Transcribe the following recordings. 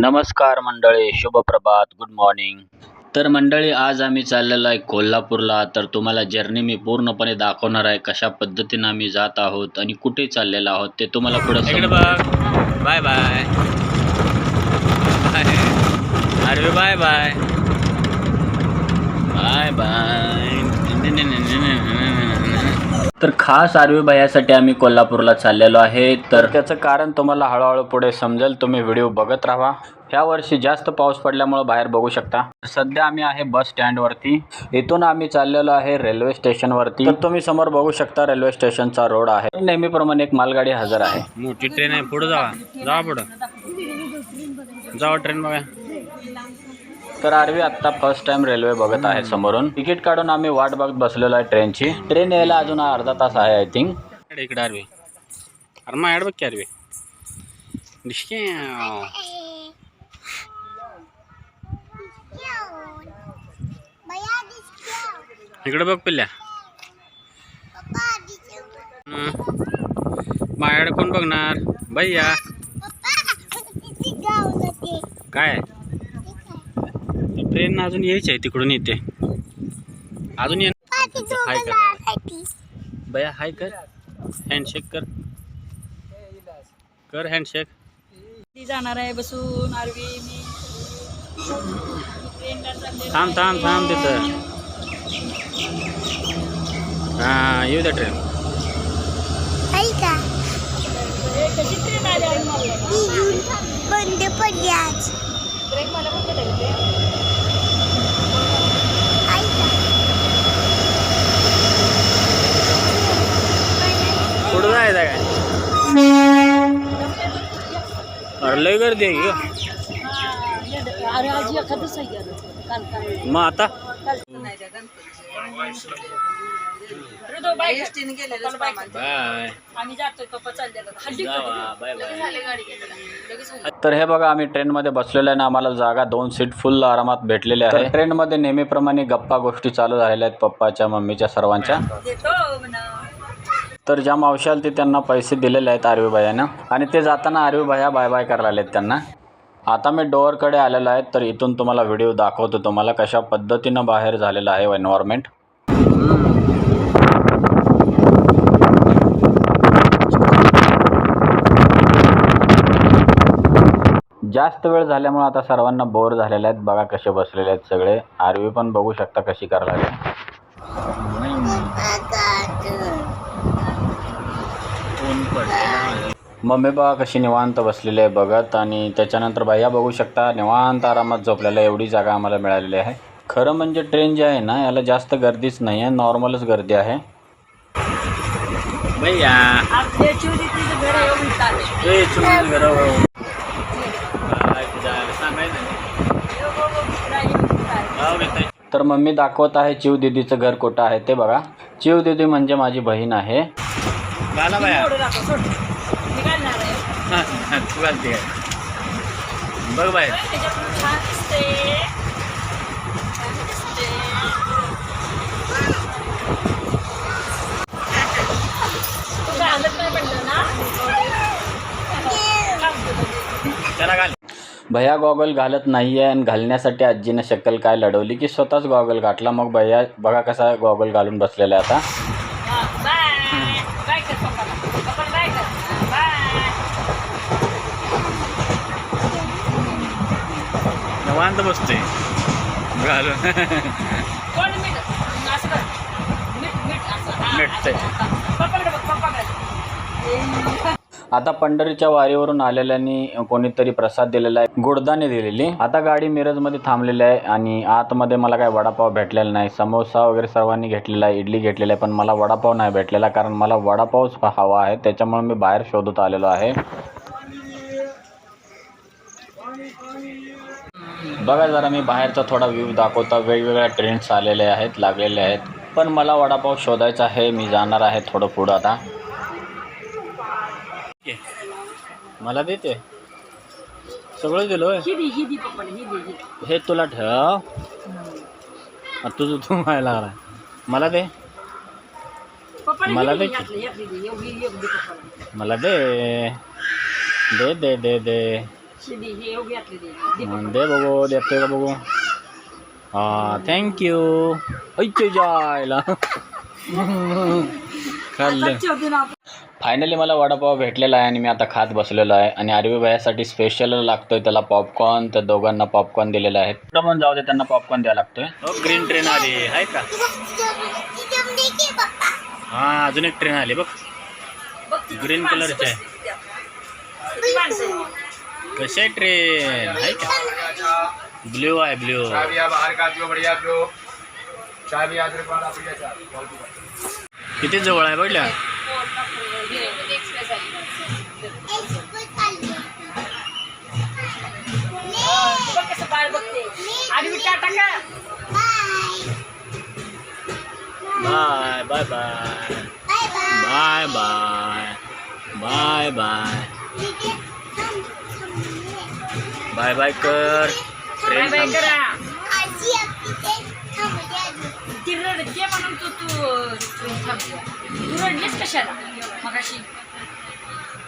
नमस्कार मंडळी शुभप्रभात good morning तर मंडळी आज आम्ही चाललेलो आहे कोल्हापूरला. तर तुम्हाला जर्नी मी पूर्णपणे दाखवणार आहे कशा पद्धतीनं आम्ही जात आहोत आणि कुठे चाललेलो आहोत ते तुम्हाला पुढे बाय बाय. अरे बाय बाय. Bye bye. तर खास आरवी भयासाठी आम्ही कोल्हापूरला चाललेलो आहे. तर त्याचं कारण तुम्हाला हळूहळू पुढे समजेल. तुम्ही व्हिडिओ बघत राहा. ह्या वर्षी जास्त पाऊस पडल्यामुळे बाहेर बघू शकता. सध्या आम्ही आहे बस स्टँडवरती. इथून आम्ही चाललेलो आहे रेल्वे स्टेशनवरती. तर तुम्ही समोर बघू शकता रेल्वे स्टेशनचा रोड आहे. नेहमीप्रमाणे एक मालगाडी हजर आहे. मोठी ट्रेन आहे. पुढं जावा जावा पुढं. जावा ट्रेन बघा. तर आरवी आत्ता फर्स्ट टाइम रेल्वे बघत आहे समोरून. तिकीट काढून आम्ही वाट बघत बसलेलो आहे ट्रेनची ट्रेन यायला अजून अर्धा तास आहे आय थिंक इकडे आरवे. अरे मा बघ की आरवे. डिशक्याव. इकडे बघ पिल्ल्या. माझ्याकडे कोण बघणार? भैया. काय? ट्रेन अजून यायची आहे तिकडून येते अजून ये हाय कर. भैया हाय कर. हँडशेक कर. कर हँडशेक ती जाणार आहे बसून आरवी मी. थांब थांब थांब तिथं. हां येऊ द्या ट्रेन बंद पडली आज ब्रेक मला पण करायचं कुठं जायचं काय अरे लय गर्दी आहे की गं. अरे आज एखादंच आहे गेलं काल काल मग आता काल नाही त्या ऋतू बाय पप्पाला बाय कर. बाय पप्पा चाललेला हल्ली जावा बाय बाय. लगेच तर हे बघा आम्ही ट्रेनमध्ये बसलेलो आहे ना आम्हाला जागा दोन सीट फुल आरामात भेटलेल्या आहे. ट्रेनमध्ये नेहमीप्रमाणे गप्पा गोष्टी चालू झालेल्या आहेत पप्पाच्या मम्मीच्या सर्वांच्या. तर ज्या मावशी ते त्यांना पैसे दिलेले आहेत आरवी भैयानं आणि ते जाताना आरवी भैया बाय बाय करायला आहेत त्यांना. आता मी डोअरकडे आलेलो आहे तर इथून तुम्हाला व्हिडिओ दाखवतो तुम्हाला कशा पद्धतीनं बाहेर झालेलं आहे एन्व्हायरमेंट जास्त वेळ झाल्यामुळे आता सर्वांना बोर झालेले आहेत. बघा कसे बसलेले आहेत सगळे. आरवी पण बघू शकता कशी करायला लागली. मम्मी बघा कशी निवांत बसलेली आहे बघत आणि त्याच्यानंतर भैया बघू शकता निवांत आरामात झोपलेला एवढी जागा आम्हाला मिळालेली आहे. खरं म्हणजे ट्रेन जे आहे ना याला जास्त गर्दीच नाही आहे नॉर्मलच गर्दी आहे. घेताय तर मम्मी दाखवत आहे चिव दिदीचं घर कुठं आहे ते बघा. चिव दिदी म्हणजे माझी बहीण आहे. गाला बाया. सोड. निघालणार आहे. हां, हां, तू. घालते काय बघ बाय त्याला घाल. भैया गॉगल घालत नाही आहे आणि घालण्यासाठी आजीनं शक्कल काय लढवली की स्वतःच गॉगल घातला मग भैया बघा कसा गॉगल घालून बसलेला आहे आता हा, बाय बाय कर पप्पाला पप्पाला बाय कर हा, बाय निवांत बसतोय घालून कोण मीठ असं कर मीठ मीठ असं हा, मीठ ते. पप्पाकडे बघ पप्पाकडे आता पंढरीच्या वारीवरून आलेल्यांनी कोणीतरी प्रसाद दिलेला आहे गुडदाने दिलेली. आता गाडी मिरजमध्ये थांबलेली आहे आणि आतमध्ये मला काय वडापाव भेटलेला नाही. समोसा वगैरे सर्वांनी घेतलेला आहे इडली घेतलेली आहे पण मला वडापाव नाही भेटलेला कारण मला वडापावच हवा आहे. त्याच्यामुळे मी बाहेर शोधत आलेलो आहे. बघा जरा मी बाहेरचा थोडा व्ह्यू दाखवता. वेगवेगळ्या ट्रेंड्स आलेले आहेत लागलेले आहेत. पण मला वडापाव शोधायचा आहे मी जाणार आहे थोडं पुढं आता. मला देते. सगळं दिलं ही तुला ठेव. तुझं तू व्हायला लागला मला दे. मला दे, मला दे दे दे दे. दे हे ते हं, बघू देतोय का बघू हा थँक्यू ऐक जायला खाल्लं फायनली मला वडापाव भेटलेला आहे आणि मी आता खात बसलेलो आहे आणि आरवी भैयासाठी स्पेशल लागतोय त्याला पॉपकॉर्न तर दोघांना पॉपकॉर्न दिलेला आहे कुठं पण जाऊ दे त्यांना पॉपकॉर्न द्यावा लागतोय ग्रीन ट्रेन आली आहे का हा अजून एक ट्रेन आली बघ ग्रीन कलरची आहे कैसे ट्रेन है bye bye. Bye bye. Bye bye. Bye, bye. Bye bye कर. बाय ट्रेन बाय थांब- करा. आजी आपली ते थांबली आजी. ती रडते म्हणून तू तू ट्रेन थांबली तू रडलीस कशाला? मगाशी.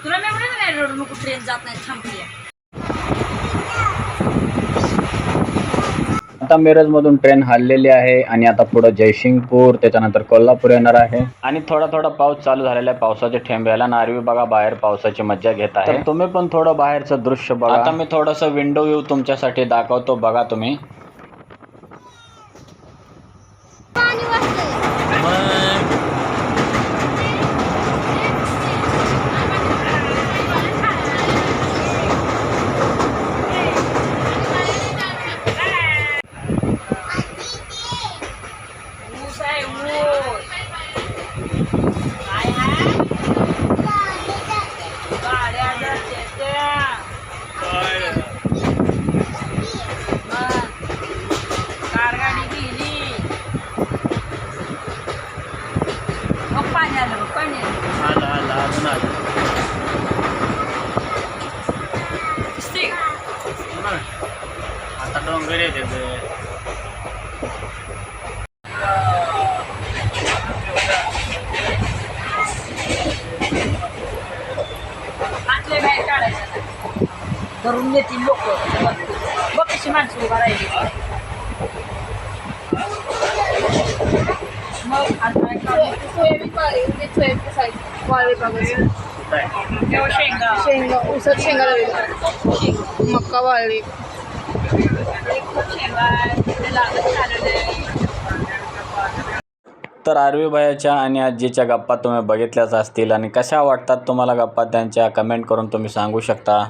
तुला मी म्हणत नाही रडू नको ट्रेन जात नाही थांबली आता मिरजमधून ट्रेन हललेली आहे आणि आता पुढं जयसिंगपूर त्याच्यानंतर कोल्हापूर येणार आहे. आणि थोडा थोडा पाऊस चालू झालेला आहे. पावसाचे ठेंब यायला नारवी बघा बाहेर पावसाची मज्जा घेत आहे. तर तुम्ही पण थोडं बाहेरचं दृश्य बघा. आता मी थोडंसं विंडो व्ह्यू तुमच्यासाठी दाखवतो. बघा तुम्ही. पाणी मग आता सोयाबीन म्हणजे सोयाबीन साईड शेंगा शेंगा ऊसात शेंगा मक्का वाळली तर आरवी भयाच्या आणि आजीच्या गप्पा तुम्ही बघितल्याच असतील आणि कशा वाटतात तुम्हाला गप्पा त्यांच्या कमेंट करून तुम्ही सांगू शकता?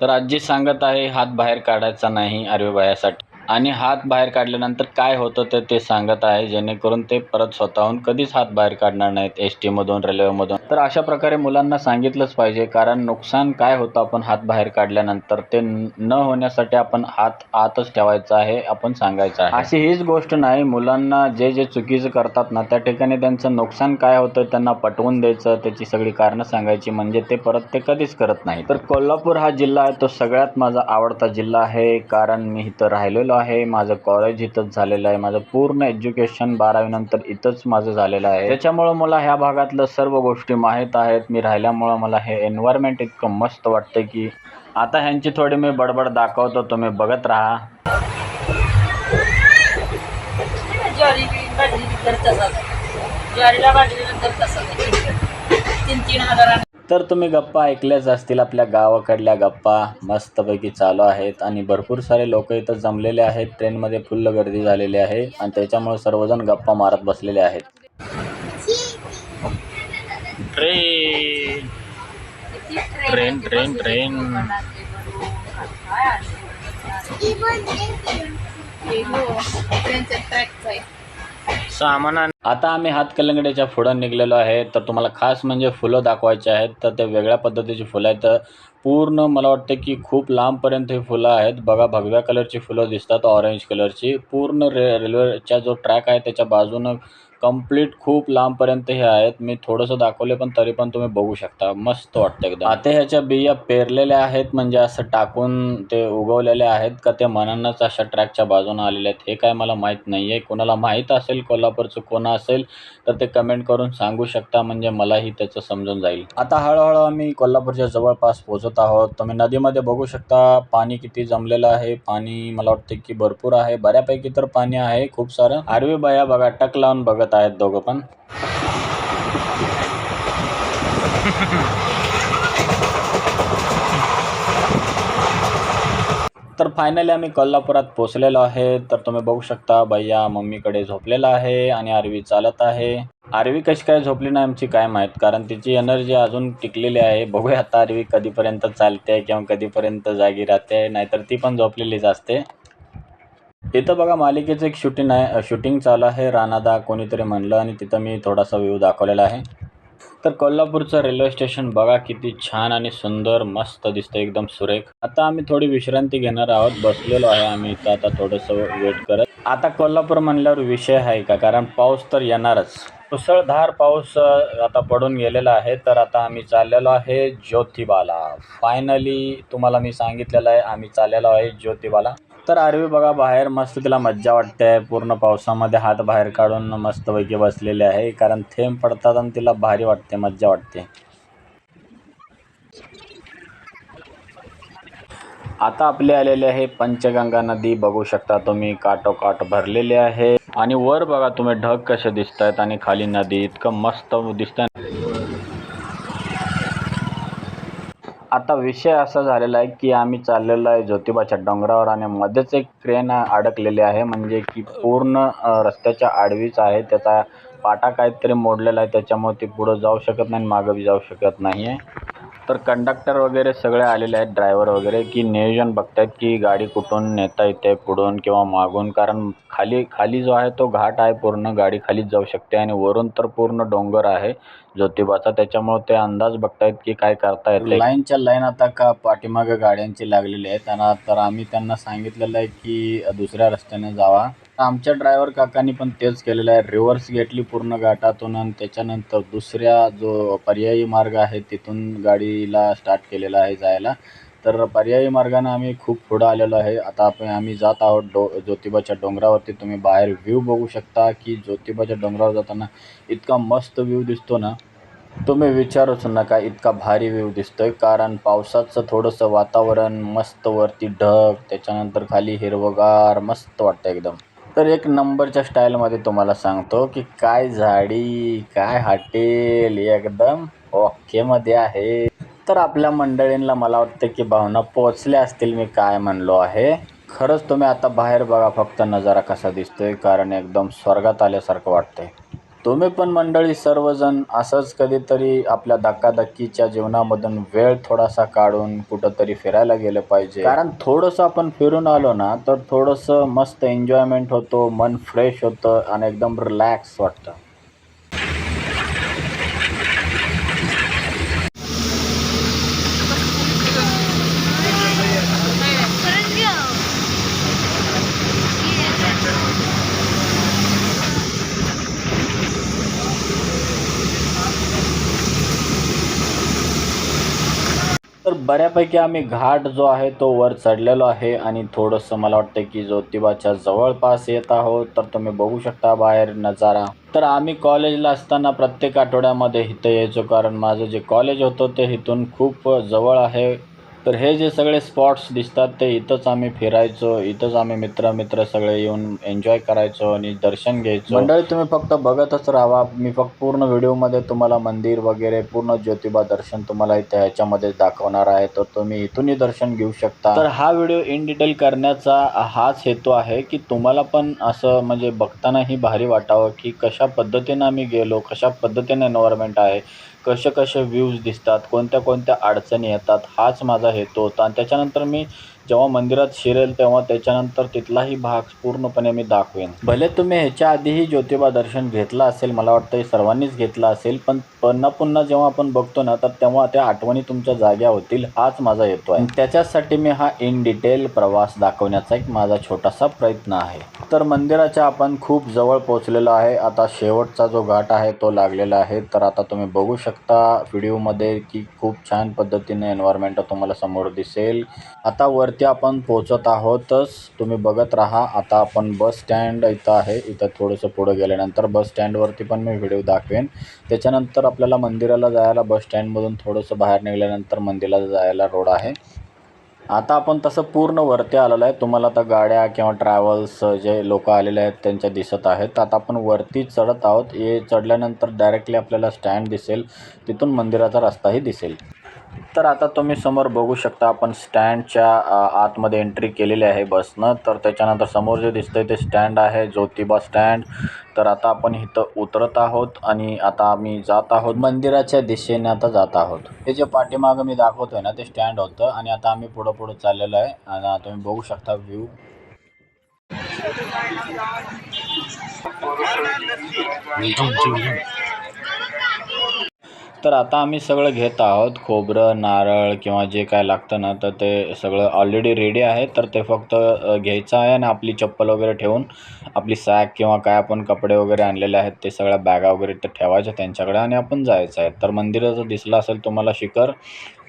तर आजी सांगत आहे हात बाहेर काढायचा नाही आर्वीबायासाठी आणि हात बाहेर काढल्यानंतर काय होतं ते ते सांगत आहे. जेणेकरून ते परत स्वतःहून कधीच हात बाहेर काढणार नाहीत एस टीमधून रेल्वेमधून. तर अशा प्रकारे मुलांना सांगितलंच पाहिजे कारण नुकसान काय होतं आपण हात बाहेर काढल्यानंतर? ते न न होण्यासाठी आपण हात आतच ठेवायचा आहे आपण सांगायचं आहे. अशी हीच गोष्ट नाही. मुलांना जे जे चुकीचं करतात ना त्या ठिकाणी त्यांचं नुकसान काय होतं त्यांना पटवून द्यायचं त्याची सगळी कारणं सांगायची म्हणजे ते परत ते कधीच करत नाही तर कोल्हापूर हा जिल्हा आहे तो सगळ्यात माझा आवडता जिल्हा आहे कारण मी इथं राहिलेलो आहे. माझं कॉलेज इथंच झालेलं आहे. माझं पूर्ण एज्युकेशन बारावीनंतर इथंच माझं झालेलं आहे. त्याच्यामुळं मला ह्या भागातलं सर्व गोष्टी माहीत आहेत. मी राहिल्यामुळं मला हे एन्व्हायरमेंट इतकं मस्त वाटतं की आता ह्यांची थोडी मी बडबड दाखवतो. तुम्ही बघत राहा. ज्वारीला भाजल्यानंतर तीन तीन हजाराने तर तुम्ही गप्पा ऐकल्याच असतील आपल्या गावाकडल्या गप्पा. मस्तपैकी चालू आहेत आणि भरपूर सारे लोक इथं जमलेले आहेत. ट्रेनमध्ये फुल्ल गर्दी झालेली आहे आणि त्याच्यामुळे सर्वजण गप्पा मारत बसलेले आहेत. ट्रेन. Train, train, train. ट्रेनचा आहे. सामान आता आम्ही हातकलंगड्याच्या पुढं निघलेलो आहे. तर तुम्हाला खास म्हणजे फुलं दाखवायची आहेत. तर ते वेगळ्या पद्धतीची फुलं आहेत. तर पूर्ण मला वाटतं की खूप लांबपर्यंत ही फुलं आहेत. बघा भगव्या कलरची फुलं दिसतात ऑरेंज कलरची. पूर्ण रे रेल्वेचा जो ट्रॅक आहे त्याच्या बाजूनं कंप्लीट खूप लांबपर्यंत हे आहेत. मी थोडंसं दाखवले पण तरी पण तुम्ही बघू शकता. मस्त वाटतं एकदम. आता ह्याच्या बिया पेरलेल्या आहेत म्हणजे असं टाकून ते उगवलेले आहेत का ते मनानच अशा ट्रॅकच्या बाजूने आलेले आहेत हे काय मला माहीत नाही आहे कोणाला माहीत असेल कोल्हापूरचं कोण असेल तर ते कमेंट करून सांगू शकता म्हणजे मलाही त्याचं समजून जाईल. आता हळूहळू आम्ही कोल्हापूरच्या जवळपास पोहोचत आहोत. तुम्ही नदीमध्ये बघू शकता पाणी किती जमलेलं आहे. पाणी मला वाटतं की भरपूर आहे. बऱ्यापैकी तर पाणी आहे खूप सारं. आरवी बाया बघा टक लावून बघत आहेत दोघं पण. तर फायनली आम्ही कोल्हापुरात पोचलेलो आहे. तर तुम्ही बघू शकता भैया मम्मीकडे झोपलेला आहे आणि आरवी चालत आहे. आरवी कशी काय झोपली नाही आमची काय माहीत कारण तिची एनर्जी अजून टिकलेली आहे. बघूया आता आरवी कधीपर्यंत चालते किंवा कधीपर्यंत जागी राहते नाहीतर ती पण झोपलेलीच असते. इथं बघा मालिकेचं एक शूटिंग आहे. शूटिंग चालू आहे. रानादा कोणीतरी म्हणलं आणि तिथं मी थोडासा व्ह्यू दाखवलेला आहे. तर कोल्हापूरचं रेल्वे स्टेशन बघा किती छान आणि सुंदर मस्त दिसतं एकदम सुरेख. आता आम्ही थोडी विश्रांती घेणार आहोत. बसलेलो आहे आम्ही इथं. आता थोडंसं वेट करत. आता कोल्हापूर म्हणल्यावर विषय आहे का? कारण पाऊस तर येणारच. मुसळधार पाऊस आता पडून गेलेला आहे. तर आता आम्ही चाललेलो आहे ज्योतिबाला. फायनली तुम्हाला मी सांगितलेलं आहे आम्ही चाललेलो आहे ज्योतिबाला. तर आर्वी बघा बाहेर मस्त तिला मज्जा वाटते पूर्ण पावसामध्ये हात बाहेर काढून मस्तपैकी बसलेले आहे. कारण थेंब पडतात आणि तिला भारी वाटते मज्जा वाटते. आता आपले आलेले आहे पंचगंगा नदी. बघू शकता तुम्ही काटोकाट भरलेली आहे. आणि वर बघा तुम्ही ढग कसे दिसत आहेत आणि खाली नदी. इतकं मस्त दिसत आता विषय असा झालेला आहे की आम्ही चाललेलो आहे ज्योतिबाच्या डोंगरावर आणि मध्येच एक ट्रेन अडकलेली आहे. म्हणजे की पूर्ण रस्त्याच्या आडवीच आहे. त्याचा पाटा काहीतरी मोडलेला आहे. त्याच्यामुळे ती पुढं जाऊ शकत नाही आणि मागं बी जाऊ शकत नाही आहे तर कंडक्टर वगैरे सगळे आलेले आहेत ड्रायव्हर वगैरे की नियोजन बघतायत की गाडी कुठून नेता येते पुढून किंवा मागून. कारण खाली खाली जो आहे तो घाट आहे पूर्ण गाडी खालीच जाऊ शकते आणि वरून तर पूर्ण डोंगर आहे. ज्योतिबाचा. त्याच्यामुळे ते अंदाज बघतायत की काय करता येते लाईनच्या लाईन आता का पाठीमागे गाड्यांची लागलेली आहे त्यांना तर आम्ही त्यांना सांगितलेलं आहे की दुसऱ्या रस्त्याने जावा. आमच्या ड्रायव्हर काकांनी पण तेच केलेलं आहे. रिव्हर्स घेतली पूर्ण घाटातून आणि त्याच्यानंतर दुसऱ्या जो पर्यायी मार्ग आहे तिथून गाडीला स्टार्ट केलेला आहे जायला. तर पर्यायी मार्गाने आम्ही खूप पुढं आलेलो आहे. आता आपण आम्ही जात आहोत डो ज्योतिबाच्या डोंगरावरती. तुम्ही बाहेर व्ह्यू बघू शकता की ज्योतिबाच्या डोंगरावर जाताना इतका मस्त व्ह्यू दिसतो ना. तुम्ही विचारूच नका इतका भारी व्ह्यू दिसतोय. कारण पावसाचं थोडंसं वातावरण मस्त वरती ढग त्याच्यानंतर खाली हिरवगार मस्त वाटतं एकदम. तर एक नंबरच्या स्टाईलमध्ये तुम्हाला सांगतो की काय झाडी काय हॉटेल एकदम ओकेमध्ये आहे. तर आपल्या मंडळींना मला वाटतं की भावना पोचल्या असतील मी काय म्हणलो आहे. खरंच तुम्ही आता बाहेर बघा फक्त नजारा कसा दिसतोय कारण एकदम स्वर्गात आल्यासारखं वाटतंय. तुम्ही पण मंडळी सर्वजण असंच कधीतरी आपल्या धक्काधक्कीच्या जीवनामधून वेळ थोडासा काढून कुठंतरी फिरायला गेलं पाहिजे. कारण थोडंसं आपण फिरून आलो ना तर थोडंसं मस्त एन्जॉयमेंट होतो मन फ्रेश होतं आणि एकदम रिलॅक्स वाटतं. तर बऱ्यापैकी आम्ही घाट जो आहे तो वर चढलेलो आहे आणि थोडंसं मला वाटतं की ज्योतिबाच्या जवळपास येत आहोत. तर तुम्ही बघू शकता बाहेर नजारा. तर आम्ही कॉलेजला असताना प्रत्येक आठवड्यामध्ये इथं यायचो कारण माझं जे कॉलेज होतं ते इथून खूप जवळ आहे. तर हे जे सगळे स्पॉट्स दिसतात ते इथंच आम्ही फिरायचो इथंच आम्ही मित्र मित्र सगळे येऊन एन्जॉय करायचो आणि दर्शन घ्यायचो. मंडळी तुम्ही फक्त बघतच राहा. मी फक्त पूर्ण व्हिडिओमध्ये तुम्हाला मंदिर वगैरे पूर्ण ज्योतिबा दर्शन तुम्हाला इथे ह्याच्यामध्ये दाखवणार आहे. तर तुम्ही इथूनही दर्शन घेऊ शकता. तर हा व्हिडिओ इन डिटेल करण्याचा हाच हेतू आहे की तुम्हाला पण असं म्हणजे बघतानाही भारी वाटावं की कशा पद्धतीनं आम्ही गेलो कशा पद्धतीने एन्व्हायरमेंट आहे. कसे कसे व्ह्यूज दिसतात कोणत्या कोणत्या अडचणी येतात हाच माझा हेतू होता. आणि त्याच्यानंतर मी जेव्हा मंदिरात शिरेल तेव्हा त्याच्यानंतर तिथलाही भाग पूर्णपणे मी दाखवेन. भले तुम्ही ह्याच्या आधीही ज्योतिबा दर्शन घेतलं असेल मला वाटतं हे सर्वांनीच घेतलं असेल पण पुन्हा पुन्हा जेव्हा आपण बघतो ना तर तेव्हा त्या आठवणी तुमच्या जाग्या होतील हाच माझा येतो आहे. त्याच्यासाठी मी हा इन डिटेल प्रवास दाखवण्याचा एक माझा छोटासा प्रयत्न आहे. तर मंदिराच्या आपण खूप जवळ पोहोचलेलो आहे. आता शेवटचा जो घाट आहे तो लागलेला आहे. तर आता तुम्ही बघू शकता व्हिडिओमध्ये की खूप छान पद्धतीने एन्व्हायरमेंट तुम्हाला समोर दिसेल. आता वर वरती आपण पोहोचत आहोतच. तुम्ही बघत राहा. आता आपण बस स्टँड इथं आहे. इथं थोडंसं पुढं गेल्यानंतर बस स्टँडवरती पण मी व्हिडिओ दाखवेन. त्याच्यानंतर आपल्याला मंदिराला जायला बस स्टँडमधून थोडंसं बाहेर निघाल्यानंतर मंदिराला जायला रोड आहे. आता आपण तसं पूर्ण वरती आलेलो आहे. तुम्हाला आता गाड्या किंवा ट्रॅव्हल्स जे लोक आलेले आहेत त्यांच्या दिसत आहेत. आता आपण वरती चढत आहोत. हे चढल्यानंतर डायरेक्टली आपल्याला स्टँड दिसेल. तिथून मंदिराचा रस्ताही दिसेल. तर आता तुम्ही समोर बघू शकता आपण स्टँडच्या आतमध्ये एंट्री केलेली आहे बसनं. तर त्याच्यानंतर समोर जे दिसतंय ते स्टँड आहे ज्योतिबा स्टँड. तर आता आपण इथं उतरत आहोत आणि आता आम्ही जात आहोत. मंदिराच्या दिशेने आता जात आहोत. हे जे पाठीमागं मी दाखवतोय ना ते स्टँड होतं आणि आता आम्ही पुढं पुढं चाललेलो आहे. आणि तुम्ही बघू शकता व्ह्यू तर आता आम्ही सगळं घेत आहोत. खोबरं नारळ किंवा जे काय लागतं ना तर ते सगळं ऑलरेडी रेडी आहे. तर ते फक्त घ्यायचं आहे आणि आपली चप्पल वगैरे ठेवून आपली सॅक किंवा काय आपण कपडे वगैरे आणलेले आहेत ते सगळ्या बॅगा वगैरे ते ठेवायच्या त्यांच्याकडे आणि आपण जायचं आहे. तर मंदिराचं दिसलं असेल तुम्हाला शिखर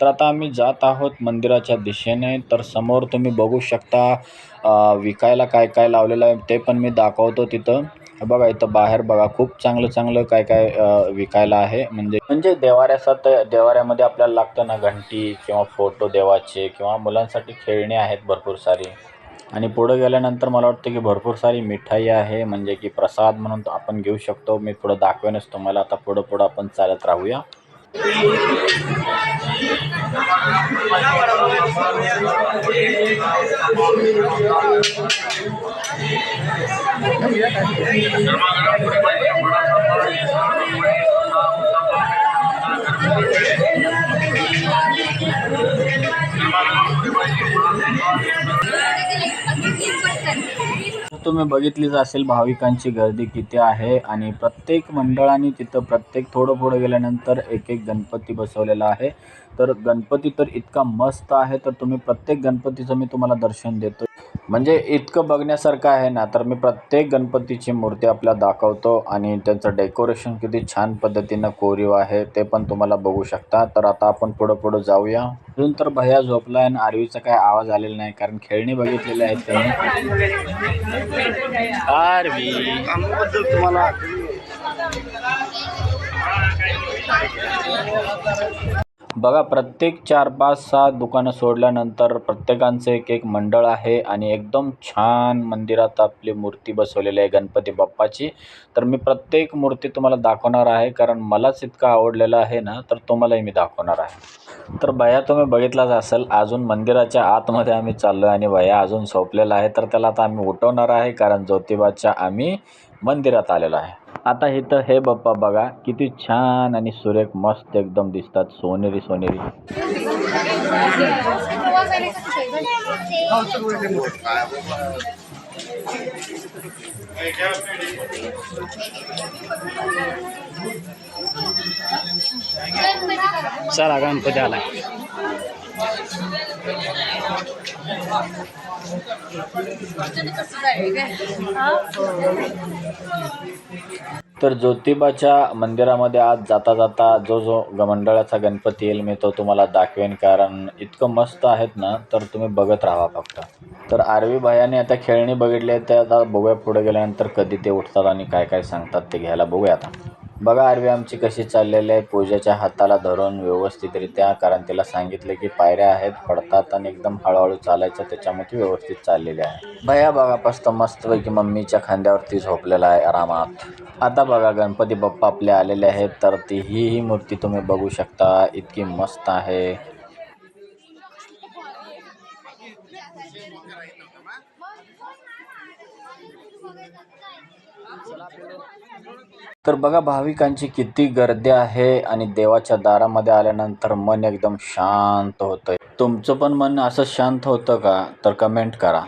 तर आता आम्ही जात आहोत मंदिराच्या दिशेने. तर समोर तुम्ही बघू शकता विकायला काय काय लावलेलं आहे ते पण मी दाखवतो तिथं. बघा इथं बाहेर बघा खूप चांगलं चांगलं काय काय विकायला आहे. म्हणजे म्हणजे देवाऱ्यासात देवाऱ्यामध्ये आपल्याला लागतं ना घंटी किंवा फोटो देवाचे किंवा मुलांसाठी खेळणी आहेत भरपूर सारी. आणि पुढं गेल्यानंतर मला वाटतं की भरपूर सारी मिठाई आहे. म्हणजे की प्रसाद म्हणून आपण घेऊ शकतो. मी पुढं दाखवेनच तुम्हाला. आता पुढं पुढं आपण चालत राहूया. तुम्ही बघितलीच असेल भाविकांची गर्दी किती आहे आणि प्रत्येक मंडळाने तिथं प्रत्येक थोडं पुढं गेल्यानंतर एक एक गणपती बसवलेला आहे. तर गणपती तर इतका मस्त आहे तर तुम्ही प्रत्येक गणपतीचं मी तुम्हाला दर्शन देतो म्हणजे इतकं बघण्यासारखं आहे ना तर मी प्रत्येक गणपतीची मूर्ती आपल्याला दाखवतो आणि त्यांचं डेकोरेशन किती छान पद्धतीनं कोरीव आहे ते पण तुम्हाला बघू शकता. तर आता आपण पुढं पुढं जाऊया. अजून तर भैया झोपला आहे आणि आरवीचा काय आवाज आलेला नाही कारण खेळणी बघितलेली आहेत त्यांनी. आरवी. बघा प्रत्येक चार पाच सात दुकानं सोडल्यानंतर प्रत्येकांचं एक एक मंडळ आहे आणि एकदम छान मंदिरात आपली मूर्ती बसवलेली आहे गणपती बाप्पाची. तर मी प्रत्येक मूर्ती तुम्हाला दाखवणार आहे कारण मलाच इतकं आवडलेलं आहे ना तर तुम्हालाही मी दाखवणार आहे. तर भया तुम्ही बघितलाच असेल अजून मंदिराच्या आतमध्ये आम्ही चाललो आहे आणि भया अजून सोपलेला आहे. तर त्याला आता आम्ही उठवणार आहे कारण ज्योतिबाच्या आम्ही मंदिरात आलेलो आहे. आता इथं हे बाप्पा बघा किती छान आणि सुरेख मस्त एकदम दिसतात सोनेरी सोनेरी. चला गणपती आला तर ज्योतिबाच्या मंदिरामध्ये आज जाता जाता जो जो ग- मंडळाचा गणपती येईल मी तो तुम्हाला दाखवेन कारण इतकं मस्त आहेत ना तर तुम्ही बघत राहा फक्त. तर आरवी भयाने आता खेळणी बघितली आहे ते आता बघूया पुढे गेल्यानंतर कधी ते उठतात आणि काय काय सांगतात ते घ्यायला बघूया आता. बघा आरवी आमची कशी चाललेली आहे. पूजेच्या हाताला धरून व्यवस्थितरित्या कारण तिला सांगितलं की पायऱ्या आहेत पडतात आणि एकदम हळूहळू चालायचं त्याच्यामुळे ती व्यवस्थित चाललेली आहे. भया बघा मस्त मस्तपैकी मम्मीच्या खांद्यावरती झोपलेला आहे आरामात. आता बघा गणपती बाप्पा आपले आलेले आहेत तर ती ही मूर्ती तुम्ही बघू शकता. इतकी मस्त आहे. तर बघा भाविकांची किती गर्दी आहे आणि देवाच्या दारामध्ये आल्यानंतर मन एकदम शांत होतं तुमचं पण मन असं शांत होतं का? तर कमेंट करा.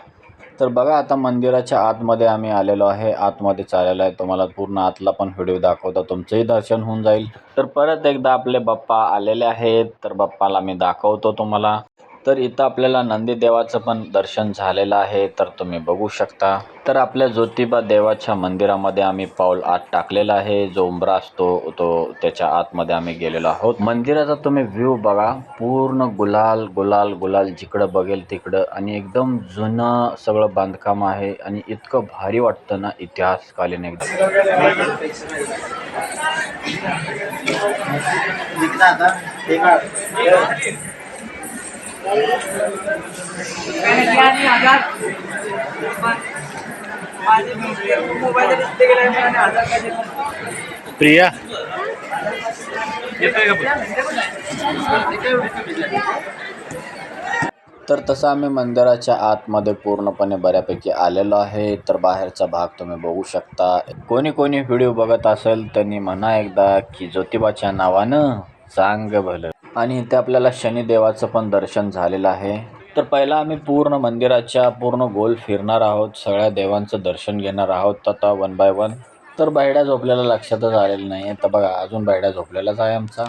तर बघा आता मंदिराच्या आतमध्ये आम्ही आलेलो आहे. आतमध्ये चाललेलो आहे. तुम्हाला पूर्ण आतला पण व्हिडिओ दाखवतो. तुमचंही दर्शन होऊन जाईल. तर परत एकदा आपले बाप्पा आलेले आहेत. तर बाप्पाला मी दाखवतो तुम्हाला. तर इथं आपल्याला नंदीदेवाचं पण दर्शन झालेलं आहे तर तुम्ही बघू शकता. तर आपल्या ज्योतिबा देवाच्या मंदिरामध्ये आम्ही पाऊल आत टाकलेला आहे. जो उंबरा असतो तो त्याच्या आतमध्ये आम्ही गेलेलो आहोत. मंदिराचा तुम्ही व्ह्यू बघा. पूर्ण गुलाल गुलाल गुलाल जिकडं बघेल तिकडं. आणि एकदम जुनं सगळं बांधकाम आहे आणि इतकं भारी वाटतं ना इतिहासकालीन एकदम. प्रिया? तर तसं आम्ही मंदिराच्या आतमध्ये पूर्णपणे बऱ्यापैकी आलेलो आहे. तर बाहेरचा भाग तुम्ही बघू शकता. कोणी कोणी व्हिडिओ बघत असेल त्यांनी म्हणा एकदा की ज्योतिबाच्या नावानं चांग भलं. आणि इथे आपल्याला शनिदेवाचं पण दर्शन झालेलं आहे. तर पहिला आम्ही पूर्ण मंदिराच्या पूर्ण गोल फिरणार आहोत. सगळ्या देवांचं दर्शन घेणार आहोत. आता वन बाय वन तर बायड्या झोपलेला लक्षातच आलेलं नाही आहे तर बघा अजून बायड्या झोपलेलाच आहे आमचा.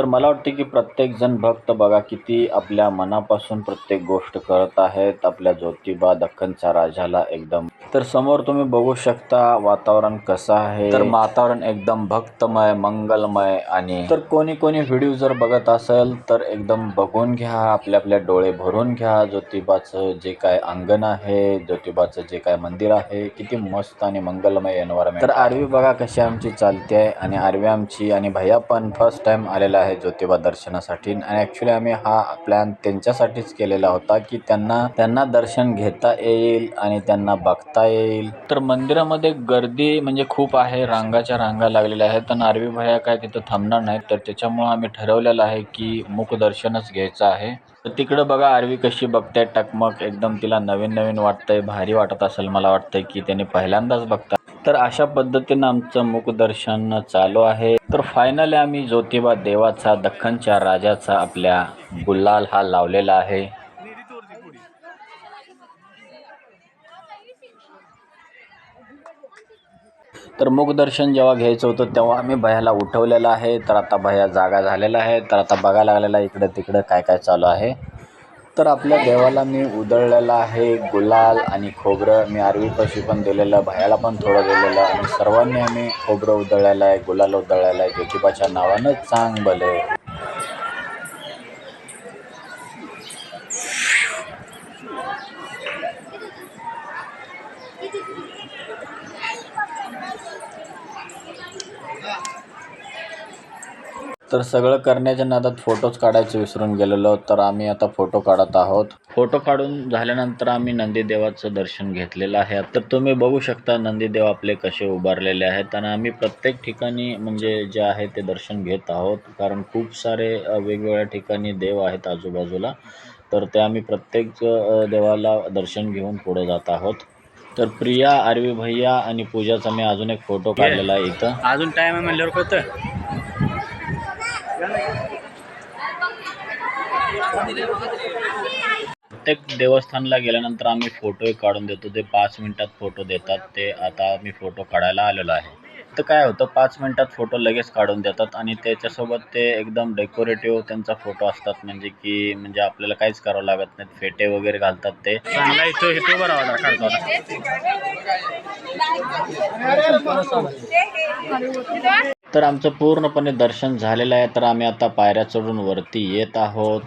तर मला वाटते की प्रत्येकजण भक्त बघा किती आपल्या मनापासून प्रत्येक गोष्ट करत आहेत. आपल्या ज्योतिबा दख्खनच्या राजाला एकदम. तर समोर तुम्ही बघू शकता वातावरण कसं आहे. तर वातावरण एकदम भक्तमय मंगलमय आणि तर कोणी कोणी व्हिडिओ जर बघत असेल तर एकदम बघून घ्या. आपले आपले डोळे भरून घ्या. ज्योतिबाचं जे काय अंगण आहे ज्योतिबाचं जे काय मंदिर आहे किती मस्त आणि मंगलमय एन्व्हायरमेंट तर आरवी बघा कशी आमची चालते आहे. आणि आरवी आमची आणि भैया पण फर्स्ट टाइम आलेला आहे. ज्योतिबा दर्शनासाठी. आणि ॲक्च्युली आम्ही हा प्लॅन त्यांच्यासाठीच केलेला होता की त्यांना त्यांना दर्शन घेता येईल आणि त्यांना बघता येईल. तर मंदिरामध्ये गर्दी म्हणजे खूप आहे. रांगाच्या रांगा लागलेल्या आहेत. आणि आरवी भया काय तिथं थांबणार नाहीत. तर त्याच्यामुळं आम्ही ठरवलेलं आहे की मुखदर्शनच घ्यायचं आहे. तर तिकडं बघा आरवी कशी बघताय. टकमक एकदम तिला नवीन नवीन वाटतंय. भारी वाटत असेल मला वाटतंय की त्याने पहिल्यांदाच बघता तर अशा पद्धतीनं आमचं मुखदर्शन चालू आहे. तर फायनली आम्ही ज्योतिबा देवाचा दख्खनच्या राजाचा आपल्या गुलाल हा लावलेला आहे. तर मुखदर्शन जेव्हा घ्यायचं होतं तेव्हा आम्ही भयाला उठवलेलं आहे. तर आता भया जागा झालेला आहे तर आता बघायला लागलेला आहे इकडं तिकडं काय काय चालू आहे. तर आपल्या देवाला मी उधळलेलं आहे गुलाल आणि खोबरं. मी आरवीपाशी पण दिलेलं भयाला पण थोडं दिलेलं. आणि सर्वांनी आम्ही खोबरं उधळलेलं आहे गुलाल उधळलेलं आहे. ज्योतिबाच्या नावानं चांग भले तर सगळं करण्याच्या नादात फोटोज काढायचे विसरून गेलेलो तर आम्ही आता फोटो काढत आहोत. फोटो काढून झाल्यानंतर आम्ही नंदीदेवाचं दर्शन घेतलेलं आहे. तर तुम्ही बघू शकता नंदीदेव आपले कसे उभारलेले आहेत आणि आम्ही प्रत्येक ठिकाणी म्हणजे जे आहे ते दर्शन घेत आहोत. कारण खूप सारे वेगवेगळ्या ठिकाणी देव आहेत आजूबाजूला. तर ते आम्ही प्रत्येक देवाला दर्शन घेऊन पुढे जात आहोत. तर प्रिया आरवी भैया आणि पूजाचा मी अजून एक फोटो काढलेला आहे इथं. अजून टाइम आहे म्हणल्यावर होतं प्रत्येक देवस्थानला गेल्यानंतर आम्ही फोटोही काढून देतो. ते पाच मिनिटात फोटो देतात ते आता मी फोटो काढायला आलेलो आहे. तर काय होतं पाच मिनिटात फोटो लगेच काढून देतात आणि त्याच्यासोबत ते एकदम डेकोरेटिव्ह त्यांचा फोटो असतात. म्हणजे की म्हणजे आपल्याला काहीच करावं लागत नाही फेटे वगैरे घालतात ते. चांगला इथं इथं बरं काढतो तर आमचं पूर्णपणे दर्शन झालेलं आहे. तर आम्ही आता पायऱ्या चढून वरती येत आहोत.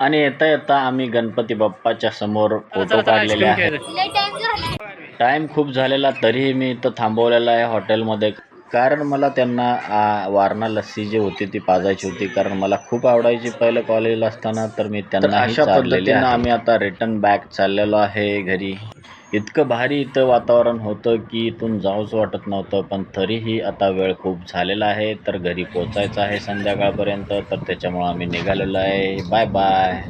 आणि येता येता आम्ही गणपती बाप्पाच्या समोर फोटो काढलेले आहेत. लय टाइम झाला. टाईम खूप झालेला तरीही मी इथं थांबवलेला आहे हॉटेलमध्ये. कारण मला त्यांना आ, वारणा लस्सी जी होती ती पाजायची होती. कारण मला खूप आवडायची पहिलं कॉलेजला असताना. तर मी त्यांना अशा पद्धतीनं आम्ही आता रिटर्न बॅक चाललेलो आहे घरी. इतकं भारी इथं वातावरण होतं की इथून जाऊच वाटत नव्हतं पण तरीही आता वेळ खूप झालेला आहे. तर घरी पोचायचं आहे संध्याकाळपर्यंत तर त्याच्यामुळं आम्ही निघालेलो आहे. Bye bye.